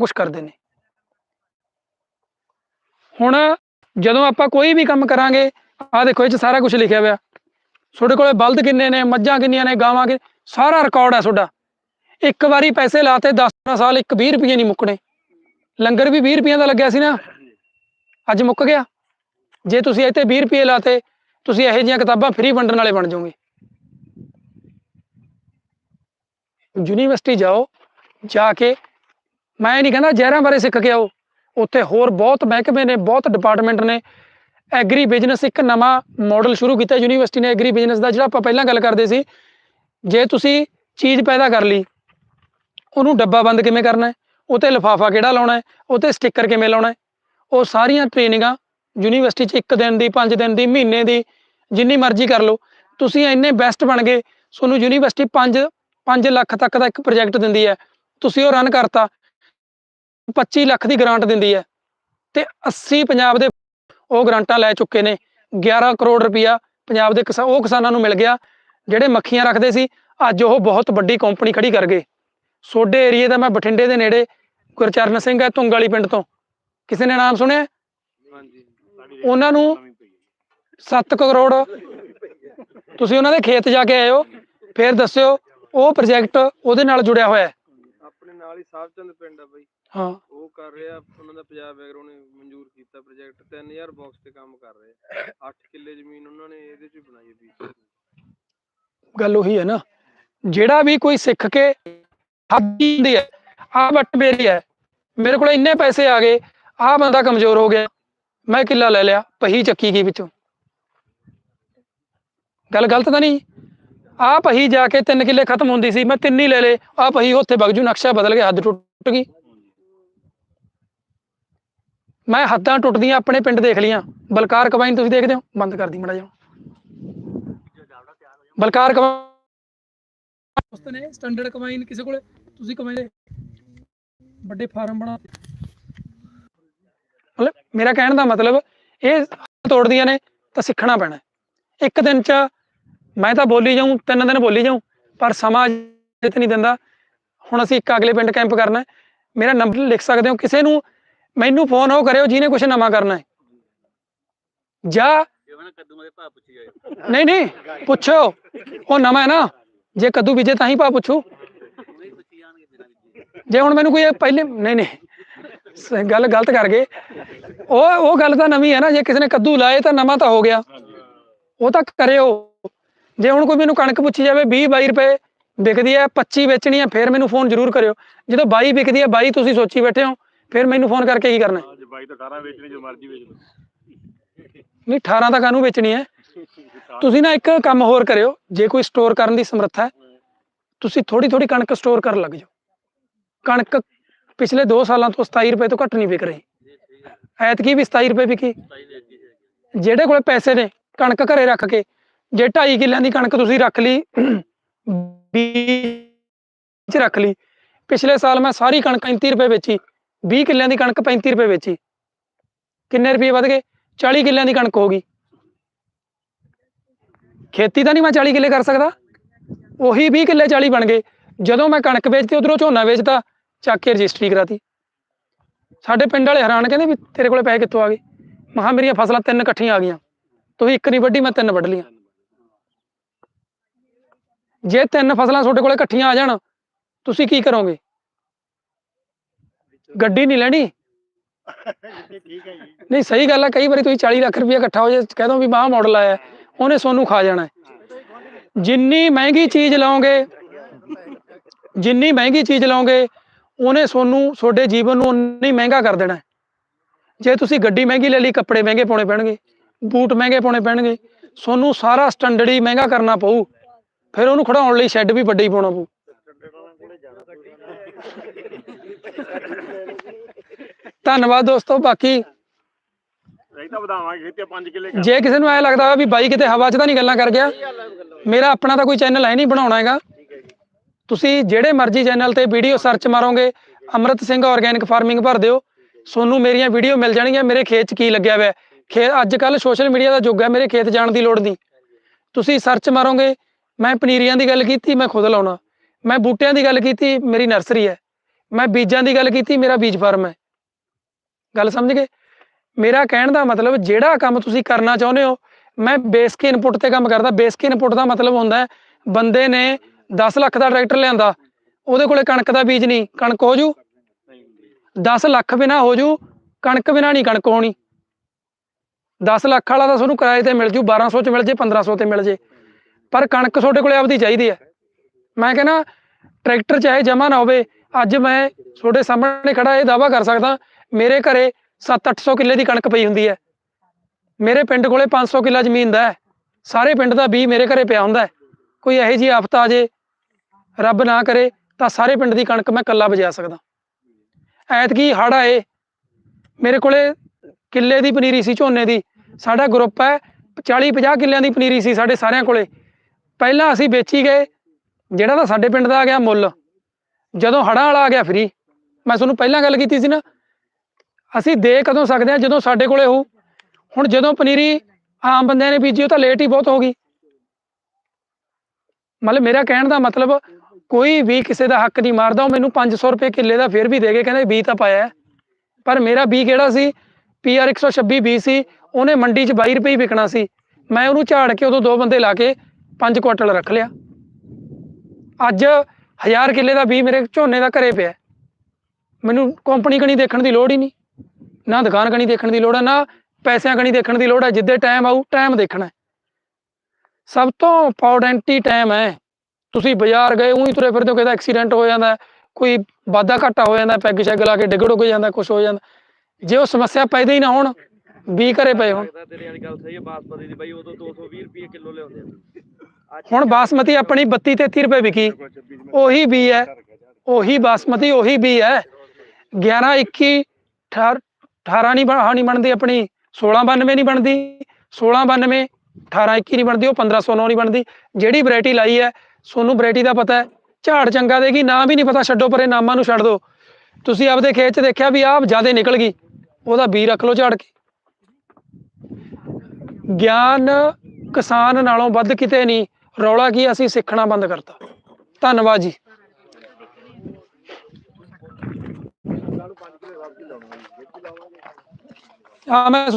ਕੁਝ ਕਰਦੇ ਨੇ। ਹੁਣ ਜਦੋਂ ਆਪਾਂ ਕੋਈ ਵੀ ਕੰਮ ਕਰਾਂਗੇ, ਆਹ ਦੇਖੋ ਇਹ ਚ ਸਾਰਾ ਕੁਝ ਲਿਖਿਆ ਹੋਇਆ। ਤੁਹਾਡੇ ਕੋਲੇ ਬਲਦ ਕਿੰਨੇ ਨੇ, ਮੱਝਾਂ ਕਿੰਨੀਆਂ ਨੇ, ਗਾਵਾਂ ਕਿ, ਸਾਰਾ ਰਿਕਾਰਡ ਹੈ ਤੁਹਾਡਾ। ਇੱਕ ਵਾਰੀ ਪੈਸੇ ਲਾਤੇ 10 ਸਾਲ ਇੱਕ 20 ਰੁਪਏ ਨਹੀਂ ਮੁੱਕਣੇ। ਲੰਗਰ ਵੀ 20 ਰੁਪਈਆਂ ਦਾ ਲੱਗਿਆ ਸੀ ਨਾ। ਅੱਜ ਮੁੱਕ ਗਿਆ। ਜੇ ਤੁਸੀਂ ਇੱਥੇ 20 ਰੁਪਏ ਲਾਤੇ ਤੁਸੀਂ ਇਹੋ ਜਿਹੀਆਂ ਕਿਤਾਬਾਂ ਫ੍ਰੀ ਵੰਡਣ ਵਾਲੇ ਬਣ ਜਾਓਗੇ। ਯੂਨੀਵਰਸਿਟੀ ਜਾਓ, ਜਾ ਕੇ ਮੈਂ ਨਹੀਂ ਕਹਿੰਦਾ ਜ਼ਹਿਰਾਂ ਬਾਰੇ ਸਿੱਖ ਕੇ ਆਓ। ਉੱਥੇ ਹੋਰ ਬਹੁਤ ਮਹਿਕਮੇ ਨੇ, ਬਹੁਤ ਡਿਪਾਰਟਮੈਂਟ ਨੇ। ਐਗਰੀ ਬਿਜ਼ਨਸ ਇੱਕ ਨਵਾਂ ਮਾਡਲ ਸ਼ੁਰੂ ਕੀਤਾ। ਯੂਨੀਵਰਸਿਟੀ ਨੇ ਐਗਰੀ ਬਿਜ਼ਨਸ ਦਾ, ਜਿਹੜਾ ਆਪਾਂ ਪਹਿਲਾਂ ਗੱਲ ਕਰਦੇ ਸੀ। ਜੇ ਤੁਸੀਂ ਚੀਜ਼ ਪੈਦਾ ਕਰ ਲਈ, ਉਹਨੂੰ ਡੱਬਾ ਬੰਦ ਕਿਵੇਂ ਕਰਨਾ ਹੈ? ਉਤੇ ਲਿਫਾਫਾ ਕਿਹੜਾ ਲਾਉਣਾ ਹੈ? ਉਤੇ ਸਟicker ਕਿਵੇਂ ਲਾਉਣਾ ਹੈ? ਉਹ ਸਾਰੀਆਂ ਟ੍ਰੇਨਿੰਗਾਂ ਯੂਨੀਵਰਸਿਟੀ 'ਚ ਇੱਕ ਦਿਨ ਦੀ, ਪੰਜ ਦਿਨ ਦੀ, ਮਹੀਨੇ ਦੀ, ਜਿੰਨੀ ਮਰਜ਼ੀ ਕਰ ਲਓ। ਤੁਸੀਂ ਇੰਨੇ ਬੈਸਟ ਬਣ ਗਏ। ਤੁਹਾਨੂੰ ਯੂਨੀਵਰਸਿਟੀ 5 5 ਲੱਖ ਤੱਕ ਦਾ ਇੱਕ ਪ੍ਰੋਜੈਕਟ ਦਿੰਦੀ ਹੈ। ਤੁਸੀਂ ਉਹ ਰਨ ਕਰਤਾ। 25 ਲੱਖ ਦੀ ਗ੍ਰਾਂਟ ਦਿੰਦੀ ਹੈ ਤੇ 80 ਪੰਜਾਬ ਦੇ ਉਹ ਗ੍ਰਾਂਟਾਂ ਲੈ ਚੁੱਕੇ ਨੇ 11 ਕਰੋੜ ਰੁਪਇਆ ਪੰਜਾਬ ਦੇ ਕਿਸਾ ਉਹ ਕਿਸਾਨਾਂ ਨੂੰ ਮਿਲ ਗਿਆ ਜਿਹੜੇ ਮੱਖੀਆਂ ਰੱਖਦੇ ਸੀ ਅੱਜ ਉਹ ਬਹੁਤ ਵੱਡੀ ਕੰਪਨੀ ਖੜੀ ਕਰ ਗਏ। ਸੋਡੇ ਏਰੀਏ ਦਾ ਮੈਂ ਬਠਿੰਡੇ ਦੇ ਨੇੜੇ ਗੁਰਚਰਨ ਸਿੰਘ ਹੈ ਤੁੰਗ ਵਾਲੀ ਪਿੰਡ ਤੋਂ। ਕਿਸੇ ਨੇ ਨਾਮ ਸੁਣਿਆ? ਹਾਂਜੀ। ਉਹਨਾਂ ਨੂੰ 7 ਕਰੋੜ ਤੁਸੀਂ ਉਹਨਾਂ ਦੇ ਖੇਤ ਜਾ ਕੇ ਆਇਓ ਫਿਰ ਦੱਸਿਓ ਉਹ ਪ੍ਰੋਜੈਕਟ ਉਹਦੇ ਨਾਲ ਜੁੜਿਆ ਹੋਇਆ ਹੈ। ਆਪਣੇ ਨਾਲ ਹੀ ਸਾਹਿਬਚੰਦ ਪਿੰਡ ਆ ਬਾਈ। ਹਾਂ। ਉਹ ਕਰ ਰਿਹਾ ਉਹਨਾਂ ਦਾ ਪੰਜਾਬ ਐਗਰੋ ਨੇ ਮਨਜ਼ੂਰ ਕੀਤਾ ਪ੍ਰੋਜੈਕਟ 3000 ਬਾਕਸ ਤੇ ਕੰਮ ਕਰ ਰਹੇ। 8 ਕਿੱਲੇ ਜ਼ਮੀਨ ਉਹਨਾਂ ਨੇ ਇਹਦੇ 'ਚ ਬਣਾਈ ਹੈ ਬੀਜ। ਗੱਲ ਉਹੀ ਹੈ ਨਾ ਜਿਹੜਾ ਵੀ ਕੋਈ ਸਿੱਖ ਕੇ ਹੱਦ ਹੁੰਦੀ ਹੈ ਆ ਬੱਟ ਮੇਰੀ ਹੈ ਮੇਰੇ ਕੋਲ ਇੰਨੇ ਪੈਸੇ ਆ ਗਏ ਆ ਬੰਦਾ ਕਮਜ਼ੋਰ ਹੋ ਗਿਆ ਮੈਂ ਕਿੱਲਾ ਲੈ ਲਿਆ ਪਹੀ ਚੱਕੀ ਗਈ ਵਿੱਚੋਂ। ਗੱਲ ਗਲਤ ਤਾਂ ਨਹੀਂ ਆ ਪਹੀ ਜਾ ਕੇ ਤਿੰਨ ਕਿੱਲੇ ਖਤਮ ਹੁੰਦੀ ਸੀ ਮੈਂ ਤਿੰਨ ਹੀ ਲੈ ਲੇ ਆ ਪਹੀ ਉੱਥੇ ਬਗਜੂ ਨਕਸ਼ਾ ਬਦਲ ਗਿਆ ਹੱਦ ਟੁੱਟ ਗਈ। ਮੈਂ ਹੱਦਾਂ ਟੁੱਟਦੀਆਂ ਆਪਣੇ ਪਿੰਡ ਦੇਖ ਲੀਆਂ ਬਲਕਾਰ ਕਬਾਈਨ ਤੁਸੀਂ ਦੇਖਦੇ ਹੋ? ਬੰਦ ਕਰਦੀ ਮੜਾ ਜਾ ਬਲਕਾਰ ਕਬਾਈਨ ਦੋਸਤ ਨੇ ਸਟੈਂਡਰਡ ਕਮਾਈਨ ਕਿਸੇ ਕੋਲੇ? ਤੁਸੀਂ ਕਮਾਈਨ ਵੱਡੇ ਫਾਰਮ ਬਣਾ ਮਤਲਬ ਮੇਰਾ ਕਹਿਣ ਦਾ ਮਤਲਬ ਇਹ ਤੋੜਦੀਆਂ ਨੇ ਤਾਂ ਸਿੱਖਣਾ ਪੈਣਾ। ਇੱਕ ਦਿਨ ਚ ਮੈਂ ਤਾਂ ਬੋਲੀ ਜਾਊਂ ਤਿੰਨ ਦਿਨ ਬੋਲੀ ਜਾਊਂ ਪਰ ਸਮਾਂ ਜਿੱਤ ਨਹੀਂ ਦਿੰਦਾ। ਹੁਣ ਅਸੀਂ ਇੱਕ ਅਗਲੇ ਪਿੰਡ ਕੈਂਪ ਕਰਨਾ। ਮੇਰਾ ਨੰਬਰ ਲਿਖ ਸਕਦੇ ਹੋ? ਕਿਸੇ ਨੂੰ ਮੈਨੂੰ ਫੋਨ ਉਹ ਕਰਿਓ ਜਿਹਨੇ ਕੁਝ ਨਵਾਂ ਕਰਨਾ ਹੈ। ਜਾਂ। ਨਹੀਂ ਨਹੀਂ, ਪੁੱਛੋ। ਉਹ ਨਵਾਂ ਹੈ ਨਾ। ਜੇ ਕੱਦੂ ਬੀਜੇ ਤਾਂ ਹੀ ਭਾ ਪੁੱਛੂ। ਜੇ ਹੁਣ ਮੈਨੂੰ ਕੋਈ ਪਹਿਲੇ ਨਹੀਂ ਨਹੀਂ। ਗੱਲ ਗਲਤ ਕਰ ਗਏ। ਉਹ ਉਹ ਗੱਲ ਤਾਂ ਨਵੀਂ ਹੈ ਨਾ। ਜੇ ਕਿਸੇ ਨੇ ਕੱਦੂ ਲਾਏ ਤਾਂ ਨਵਾਂ ਤਾਂ ਹੋ ਗਿਆ। ਉਹ ਤਾਂ ਕਰਿਓ। ਜੇ ਹੁਣ ਕੋਈ ਮੈਨੂੰ ਕਣਕ ਪੁੱਛੀ ਜਾਵੇ 20 22 ਰੁਪਏ ਵਿਕਦੀ ਹੈ 25 ਵੇਚਣੀ ਹੈ, ਫੇਰ ਮੈਨੂੰ ਫੋਨ ਜ਼ਰੂਰ ਕਰਿਓ। ਜਦੋਂ 22 ਵਿਕਦੀ ਹੈ 22 ਤੁਸੀਂ ਸੋਚੀ ਬੈਠੇ ਹੋ। ਫਿਰ ਮੈਨੂੰ ਫੋਨ ਕਰਕੇ ਕੀ ਕਰਨਾ? ਅੱਜ ਬਾਈ ਤਾਂ 18 ਵੇਚਣੇ ਜੋ ਮਰਜ਼ੀ ਵੇਚ ਲਓ। ਨਹੀਂ 18 ਤਾਂ ਕਾਹਨੂੰ ਵੇਚਣੀ ਹੈ? ਤੁਸੀਂ ਨਾ ਇੱਕ ਕੰਮ ਹੋਰ ਕਰਿਓ ਜੇ ਕੋਈ ਸਟੋਰ ਕਰਨ ਦੀ ਸਮਰੱਥਾ ਹੈ ਤੁਸੀਂ ਥੋੜੀ ਥੋੜੀ ਕਣਕ ਸਟੋਰ ਕਰਨ ਲੱਗ ਜਾਓ। ਕਣਕ ਪਿਛਲੇ 2 ਸਾਲਾਂ ਤੋਂ 27 ਰੁਪਏ ਤੋਂ ਘੱਟ ਨਹੀਂ ਵਿਕ ਰਹੀ। ਐਤਕੀ ਵੀ 27 ਰੁਪਏ ਵਿਕੀ। ਜਿਹੜੇ ਕੋਲੇ ਪੈਸੇ ਨੇ ਕਣਕ ਘਰੇ ਰੱਖ ਕੇ ਜੇ 2.5 ਕਿੱਲਿਆਂ ਦੀ ਕਣਕ ਤੁਸੀਂ ਰੱਖ ਲਈ ਬੀਜ ਰੱਖ ਲਈ ਪਿਛਲੇ ਸਾਲ ਮੈਂ ਸਾਰੀ ਕਣਕ 35 ਰੁਪਏ ਵੇਚੀ। 20 ਕਿੱਲਿਆਂ ਦੀ ਕਣਕ 35 ਰੁਪਏ ਵੇਚੀ। ਕਿੰਨੇ ਰੁਪਏ ਵਧ ਗਏ? 40 ਕਿੱਲਿਆਂ ਦੀ ਕਣਕ ਹੋ ਗਈ। ਖੇਤੀ ਤਾਂ ਨਹੀਂ ਮੈਂ 40 ਕਿੱਲੇ ਕਰ ਸਕਦਾ। ਉਹੀ 20 ਕਿੱਲੇ 40 ਬਣ ਗਏ। ਜਦੋਂ ਮੈਂ ਕਣਕ ਵੇਚਤੀ, ਉਧਰੋਂ ਝੋਨਾ ਵੇਚਤਾ, ਚੱਕ ਕੇ ਰਜਿਸਟਰੀ ਕਰਾਤੀ। ਸਾਡੇ ਪਿੰਡ ਵਾਲੇ ਹੈਰਾਨ ਕਹਿੰਦੇ ਵੀ ਤੇਰੇ ਕੋਲੇ ਪੈਸੇ ਕਿੱਥੋਂ ਆ ਗਏ? ਮਹਾ ਮੇਰੀਆਂ ਫਸਲਾਂ ਤਿੰਨ ਇਕੱਠੀਆਂ ਆ ਗਈਆਂ। ਤੁਸੀਂ ਇੱਕ ਨਹੀਂ ਵੱਢੀ, ਮੈਂ ਤਿੰਨ ਵੱਢ ਲੀਆਂ ਜੇ ਤਿੰਨ ਫਸਲਾਂ ਤੁਹਾਡੇ ਕੋਲੇ ਇਕੱਠੀਆਂ ਆ ਜਾਣ, ਤੁਸੀਂ ਕੀ ਕਰੋਗੇ? ਗੱਡੀ ਨਹੀਂ ਲੈਣੀ। ਠੀਕ ਹੈ ਜੀ ਨਹੀਂ, ਸਹੀ ਗੱਲ ਹੈ ਕਈ ਵਾਰੀ ਤੁਸੀਂ 40 ਲੱਖ ਰੁਪਏ ਇਕੱਠਾ ਹੋ ਜੇ, ਕਹਿ ਦੋ ਵੀ ਬਾਹ ਮਾਡਲ ਆਇਆ, ਉਹਨੇ ਸੋਨੂੰ ਖਾ ਜਾਣਾ। ਜਿੰਨੀ ਮਹਿੰਗੀ ਚੀਜ਼ ਲਾਓਗੇ, ਜਿੰਨੀ ਮਹਿੰਗੀ ਚੀਜ਼ ਲਾਓਗੇ, ਉਹਨੇ ਸੋਨੂੰ, ਤੁਹਾਡੇ ਜੀਵਨ ਨੂੰ ਉਨਾ ਮਹਿੰਗਾ ਕਰ ਦੇਣਾ। ਜੇ ਤੁਸੀਂ ਗੱਡੀ ਮਹਿੰਗੀ ਲੈ ਲਈ, ਕੱਪੜੇ ਮਹਿੰਗੇ ਪਾਉਣੇ ਪੈਣਗੇ, ਬੂਟ ਮਹਿੰਗੇ ਪਾਉਣੇ ਪੈਣਗੇ, ਸੋਨੂੰ ਸਾਰਾ ਸਟੈਂਡਰਡ ਹੀ ਮਹਿੰਗਾ ਕਰਨਾ ਪਊ। ਫਿਰ ਉਹਨੂੰ ਖੜਾਉਣ ਲਈ ਸ਼ੈੱਡ ਵੀ ਵੱਡਾ ਹੀ ਪਾਉਣਾ ਪਊ। ਧੰਨਵਾਦ ਦੋਸਤੋ ਬਾਕੀ ਅਸੀਂ ਤਾਂ ਵਧਾਵਾਂਗੇ ਖੇਤੀ 5 ਕਿੱਲੇ ਕਰ ਜੇ ਕਿਸੇ ਨੂੰ ਐ ਲੱਗਦਾ ਵੀ ਬਾਈ ਕਿਤੇ ਹਵਾ 'ਚ ਤਾਂ ਨਹੀਂ ਗੱਲਾਂ ਕਰ ਗਿਆ ਮੇਰਾ ਆਪਣਾ ਤਾਂ ਕੋਈ ਚੈਨਲ ਹੈ ਨਹੀਂ ਬਣਾਉਣਾ ਹੈਗਾ। ਤੁਸੀਂ ਜਿਹੜੇ ਮਰਜ਼ੀ ਚੈਨਲ ਤੇ ਵੀਡੀਓ ਸਰਚ ਮਾਰੋਗੇ ਅਮਰਤ ਸਿੰਘ ਆਰਗੈਨਿਕ ਫਾਰਮਿੰਗ ਭਰ ਦਿਓ। ਤੁਹਾਨੂੰ ਮੇਰੀਆਂ ਵੀਡੀਓ ਮਿਲ ਜਾਣਗੀਆਂ ਮੇਰੇ ਖੇਤ 'ਚ ਕੀ ਲੱਗਿਆ ਹੋਇਆ। ਖੇ ਅੱਜ ਕੱਲ ਸੋਸ਼ਲ ਮੀਡੀਆ ਦਾ ਯੁੱਗ ਹੈ ਮੇਰੇ ਖੇਤ ਜਾਣ ਦੀ ਲੋੜ ਨਹੀਂ। ਤੁਸੀਂ ਸਰਚ ਮਾਰੋਗੇ ਮੈਂ ਪਨੀਰੀਆਂ ਦੀ ਗੱਲ ਕੀਤੀ ਮੈਂ ਖੁਦ ਲਾਉਣਾ। ਮੈਂ ਬੂਟਿਆਂ ਦੀ ਗੱਲ ਕੀਤੀ ਮੇਰੀ ਨਰਸਰੀ ਹੈ। ਮੈਂ ਬੀਜਾਂ ਦੀ ਗੱਲ ਕੀਤੀ ਮੇਰਾ ਬੀਜ ਫਾਰਮ ਹੈ। ਗੱਲ ਸਮਝ ਗਏ? ਮੇਰਾ ਕਹਿਣ ਦਾ ਮਤਲਬ ਜਿਹੜਾ ਕੰਮ ਤੁਸੀਂ ਕਰਨਾ ਚਾਹੁੰਦੇ ਹੋ, ਮੈਂ ਬੇਸਿਕ ਇਨਪੁਟ ਤੇ ਕੰਮ ਕਰਦਾ। ਬੇਸਿਕ ਇਨਪੁਟ ਦਾ ਮਤਲਬ ਹੁੰਦਾ ਬੰਦੇ ਨੇ 10 ਲੱਖ ਦਾ ਟਰੈਕਟਰ ਲਿਆਂਦਾ, ਉਹਦੇ ਕੋਲੇ ਕਣਕ ਦਾ ਬੀਜ ਨਹੀਂ, ਕਣਕ ਹੋ ਜੂ। 10 ਲੱਖ ਬਿਨਾ ਹੋ ਜੂ, ਕਣਕ ਬਿਨਾ ਨਹੀਂ, ਕਣਕ ਹੋਣੀ। 10 ਲੱਖ ਵਾਲਾ ਤਾਂ ਤੁਹਾਨੂੰ ਕਿਰਾਏ ਤੇ ਮਿਲ ਜੂ 1200 ਚ ਮਿਲ ਜੇ 1500 ਤੇ ਮਿਲ ਜੇ। ਪਰ ਕਣਕ ਤੁਹਾਡੇ ਕੋਲੇ ਆਪਦੀ ਚਾਹੀਦੀ ਹੈ। ਮੈਂ ਕਹਿੰਦਾ, ਟਰੈਕਟਰ ਚਾਹੇ ਜਮਾ ਨਾ ਹੋਵੇ, ਅੱਜ ਮੈਂ ਤੁਹਾਡੇ ਸਾਹਮਣੇ ਖੜਾ ਇਹ ਦਾਵਾ ਕਰ ਸਕਦਾ ਮੇਰੇ ਘਰੇ 7-800 ਕਿੱਲੇ ਦੀ ਕਣਕ ਪਈ ਹੁੰਦੀ ਹੈ। ਮੇਰੇ ਪਿੰਡ ਕੋਲੇ 500 ਕਿੱਲਾ ਜ਼ਮੀਨ ਦਾ ਹੈ। ਸਾਰੇ ਪਿੰਡ ਦਾ ਬੀ ਮੇਰੇ ਘਰੇ ਪਿਆ ਹੁੰਦਾ ਹੈ। ਕੋਈ ਇਹੋ ਜਿਹੀ ਆਫਤ ਆ ਜੇ, ਰੱਬ ਨਾ ਕਰੇ, ਤਾਂ ਸਾਰੇ ਪਿੰਡ ਦੀ ਕਣਕ ਮੈਂ ਕੱਲਾ ਬਜਾ ਸਕਦਾ। ਐਤਕੀ ਹੜ ਆਏ। ਮੇਰੇ ਕੋਲੇ ਕਿੱਲੇ ਦੀ ਪਨੀਰੀ ਸੀ, ਝੋਨੇ ਦੀ। ਸਾਡਾ ਗਰੁੱਪ ਹੈ 40 50 ਕਿੱਲਿਆਂ ਦੀ ਪਨੀਰੀ ਸੀ ਸਾਡੇ ਸਾਰਿਆਂ ਕੋਲੇ। ਪਹਿਲਾਂ ਅਸੀਂ ਵੇਚੀ ਗਏ, ਜਿਹੜਾ ਤਾਂ ਸਾਡੇ ਪਿੰਡ ਦਾ ਆ ਗਿਆ ਮੁੱਲ। ਜਦੋਂ ਹੜਾਂ ਵਾਲਾ ਆ ਗਿਆ ਫਰੀ ਮੈਂ ਤੁਹਾਨੂੰ ਪਹਿਲਾਂ ਗੱਲ ਕੀਤੀ ਸੀ ਨਾ ਅਸੀਂ ਦੇ ਕਦੋਂ ਸਕਦੇ ਹਾਂ ਜਦੋਂ ਸਾਡੇ ਕੋਲੇ ਹੋ ਹੁਣ ਜਦੋਂ ਪਨੀਰੀ ਆਮ ਬੰਦਿਆਂ ਨੇ ਬੀਜੀ, ਉਹ ਤਾਂ ਲੇਟ ਹੀ ਬਹੁਤ ਹੋ ਗਈ। ਮਤਲਬ ਮੇਰਾ ਕਹਿਣ ਦਾ ਮਤਲਬ, ਕੋਈ ਵੀ ਕਿਸੇ ਦਾ ਹੱਕ ਨਹੀਂ ਮਾਰਦਾ, ਉਹ ਮੈਨੂੰ 500 ਰੁਪਏ ਕਿੱਲੇ ਦਾ ਫਿਰ ਵੀ ਦੇ ਕੇ ਕਹਿੰਦੇ ਬੀ ਤਾਂ ਪਾਇਆ ਪਰ ਮੇਰਾ ਬੀ ਕਿਹੜਾ ਸੀ? ਪੀਆਰ 126 ਬੀ ਸੀ, ਉਹਨੇ ਮੰਡੀ 'ਚ 22 ਰੁਪਏ ਹੀ ਵਿਕਣਾ ਸੀ। ਮੈਂ ਉਹਨੂੰ ਝਾੜ ਕੇ ਉਦੋਂ ਦੋ ਬੰਦੇ ਲਾ ਕੇ 5 ਕੁਆਂਟਲ ਰੱਖ ਲਿਆ। ਅੱਜ 1000 ਕਿੱਲੇ ਦਾ ਬੀ ਮੇਰੇ ਝੋਨੇ ਦਾ ਘਰੇ ਪਿਆ। ਮੈਨੂੰ ਕੰਪਨੀ ਕਣੀ ਦੇਖਣ ਦੀ ਲੋੜ ਹੀ ਨਹੀਂ। ਨਾ ਦੁਕਾਨ ਕਣੀ ਦੇਖਣ ਦੀ ਲੋੜ ਹੈ ਨਾ ਪੈਸਿਆਂ ਕਣੀ ਦੇਖਣ ਦੀ ਲੋੜ ਹੈ ਜਿੱਦੇ ਟਾਈਮ ਆਊ ਟਾਈਮ ਦੇਖਣਾ। ਸਭ ਤੋਂ ਇੰਪੋਰਟੈਂਟ ਹੀ ਟਾਈਮ ਹੈ। ਤੁਸੀਂ ਬਾਜ਼ਾਰ ਗਏ ਉਹੀ ਤੁਰੇ ਫਿਰਦੇ ਹੋ ਕਿਦਾ ਐਕਸੀਡੈਂਟ ਹੋ ਜਾਂਦਾ ਕੋਈ ਵਾਧਾ ਘਾਟਾ ਹੋ ਜਾਂਦਾ ਪੈਗ ਸ਼ੈਗ ਲਾ ਕੇ ਡਿੱਗ ਡੁੱਗ ਜਾਂਦਾ ਕੁਝ ਹੋ ਜਾਂਦਾ। ਜੇ ਉਹ ਸਮੱਸਿਆ ਪੈਦਾ ਹੀ ਨਾ ਹੋਣ ਵੀ ਘਰੇ ਪਏ ਹੋਣ। ਲੱਗਦਾ ਤੇਰੇ ਵਾਲੀ ਗੱਲ ਸਹੀ ਹੈ ਬਾਸਮਤੀ ਦੀ ਬਾਈ ਉਦੋਂ 220 ਰੁਪਏ ਕਿਲੋ ਲਿਆਉਂਦੇ ਆ। ਅੱਜ ਹੁਣ ਬਾਸਮਤੀ ਆਪਣੀ 32 33 ਰੁਪਏ ਵਿਕੀ ਉਹੀ ਬੀ ਹੈ ਉਹੀ ਬਾਸਮਤੀ ਉਹੀ ਬੀ ਹੈ। 11 21 18 18 ਨਹੀਂ ਬਣ- ਆਹ ਬਣਦੀ ਆਪਣੀ 1692 ਨਹੀਂ ਬਣਦੀ 1692 18 21 ਨਹੀਂ ਬਣਦੀ, ਉਹ 1509 ਨਹੀਂ ਬਣਦੀ। ਜਿਹੜੀ ਵੈਰਾਈਟੀ ਲਾਈ ਹੈ, ਸੋਨੂੰ ਵੈਰਾਈਟੀ ਦਾ ਪਤਾ ਹੈ। ਝਾੜ ਚੰਗਾ ਦੇਗੀ ਨਾ ਵੀ ਨਹੀਂ ਪਤਾ, ਛੱਡੋ ਪਰੇ, ਨਾਮਾਂ ਨੂੰ ਛੱਡ ਦਿਓ ਤੁਸੀਂ ਆਪਦੇ ਖੇਤ 'ਚ ਦੇਖਿਆ ਵੀ ਆਪ ਜਿਆਦੇ ਨਿਕਲ ਗਈ, ਉਹਦਾ ਬੀ ਰੱਖ ਲਓ ਝਾੜ ਕੇ। ਗਿਆਨ ਕਿਸਾਨ ਨਾਲੋਂ ਵੱਧ ਕਿਤੇ ਨਹੀਂ, ਰੌਲਾ ਕੀ ਅਸੀਂ ਸਿੱਖਣਾ ਬੰਦ ਕਰਤਾ। ਧੰਨਵਾਦ ਜੀ। ਹਾਂ ਮੈਂ